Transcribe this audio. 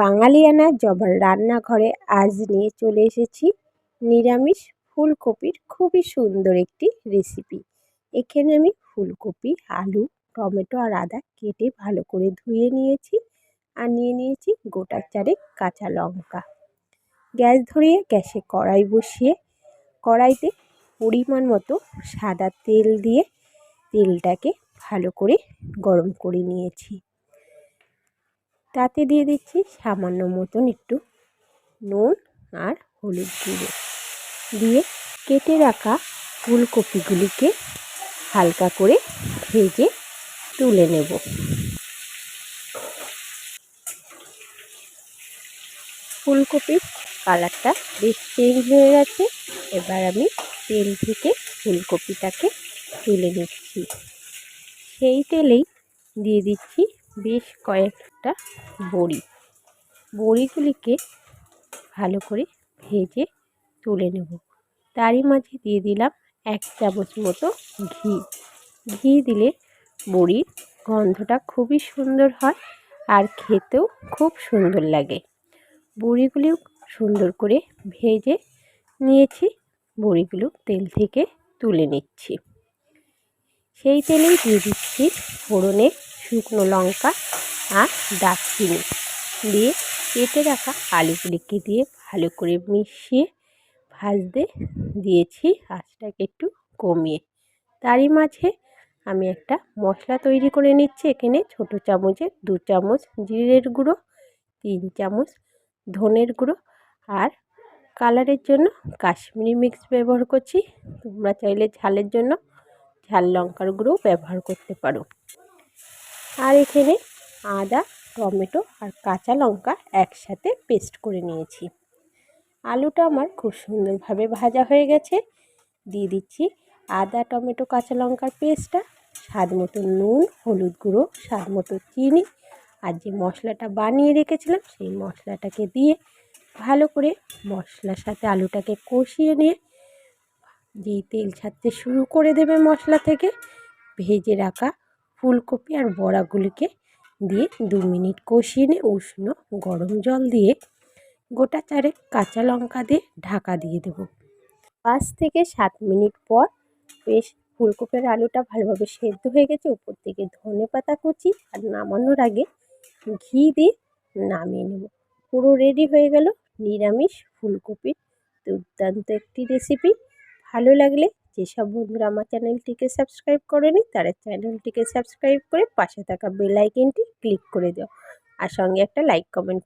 বাঙালিয়ানা জবার রান্নাঘরে আজ নিয়ে চলে এসেছি নিরামিষ ফুলকপির খুবই সুন্দর একটি রেসিপি এখানে আমি ফুলকপি, আলু, টমেটো আর আদা কেটে ভালো করে ধুয়ে নিয়েছি আর নিয়ে নিয়েছি গোটা চারেক কাঁচা লঙ্কা। গ্যাস ধরিয়ে গ্যাসে কড়াই বসিয়ে, কড়াইতে পরিমাণ মতো সাদা তেল দিয়ে তেলটাকে ভালো করে গরম করে নিয়েছি। তাতে দিয়ে দিচ্ছি সামান্য মতন একটু নুন আর হলুদ গুঁড়ো। দিয়ে কেটে রাখা ফুলকপিগুলিকে হালকা করে ভেজে তুলে নেব। ফুলকপির কালারটা বেশ চেঞ্জ হয়ে গেছে। এবার আমি তেল থেকে ফুলকপিটাকে তুলে নিচ্ছি। সেই তেলেই দিয়ে দিচ্ছি বেশ কয়েকটা বড়ি। বড়িগুলিকে ভালো করে ভেজে তুলে নেব। তারই মাঝে দিয়ে দিলাম এক চামচ মতো ঘি। ঘি দিলে বড়ির গন্ধটা খুবই সুন্দর হয় আর খেতেও খুব সুন্দর লাগে। বড়িগুলিও সুন্দর করে ভেজে নিয়েছি। বড়িগুলো তেল থেকে তুলে নিচ্ছি। সেই তেলেই দিয়ে দিচ্ছি ফোড়নে শুকনো লঙ্কা আর দারচিনি দিয়ে কেটে রাখা আলুগুলিকে দিয়ে ভালো করে মিশিয়ে ভাজতে দিয়েছি। আঁচটাকে একটু কমিয়ে। তারই মাঝে আমি একটা মশলা তৈরি করে নিচ্ছি। এখানে ছোটো চামচে দু চামচ জিরের গুঁড়ো, তিন চামচ ধনের গুঁড়ো আর কালারের জন্য কাশ্মীরি মিক্স ব্যবহার করছি। তোমরা চাইলে ঝালের জন্য ঝাল লঙ্কার গুঁড়ো ব্যবহার করতে পারো। আর এখানে আদা, টমেটো আর কাঁচা লঙ্কা একসাথে পেস্ট করে নিয়েছি। আলুটা আমার খুব সুন্দরভাবে ভাজা হয়ে গেছে। দিয়ে দিচ্ছি আদা, টমেটো, কাঁচা লঙ্কার পেস্টটা, স্বাদ মতো নুন, হলুদ গুঁড়ো, স্বাদ মতো চিনি আর যে মশলাটা বানিয়ে রেখেছিলাম সেই মশলাটাকে দিয়ে ভালো করে মশলার সাথে আলুটাকে কষিয়ে নিয়ে যেই তেল ছাড়তে শুরু করে দেবে মশলা থেকে। ভেজে রাখা ফুলকপি আর বড়াগুলিকে দিয়ে দু মিনিট কষিয়ে নিয়ে উষ্ণ গরম জল দিয়ে গোটা চারেক কাঁচা লঙ্কা দিয়ে ঢাকা দিয়ে দেবো। পাঁচ থেকে সাত মিনিট পর বেশ ফুলকপির আলুটা ভালোভাবে সেদ্ধ হয়ে গেছে। উপর থেকে ধনে পাতা কুচি আর নামানোর আগে ঘি দিয়ে নামিয়ে নেব। পুরো রেডি হয়ে গেল নিরামিষ ফুলকপির দুর্দান্ত একটি রেসিপি ভালো লাগলে যেসব বন্ধুরা আমার চ্যানেলটিকে সাবস্ক্রাইব করেনি তারা চ্যানেলটিকে সাবস্ক্রাইব করে পাশে থাকা বেল আইকনটি ক্লিক করে দাও। আর সঙ্গে একটা লাইক কমেন্ট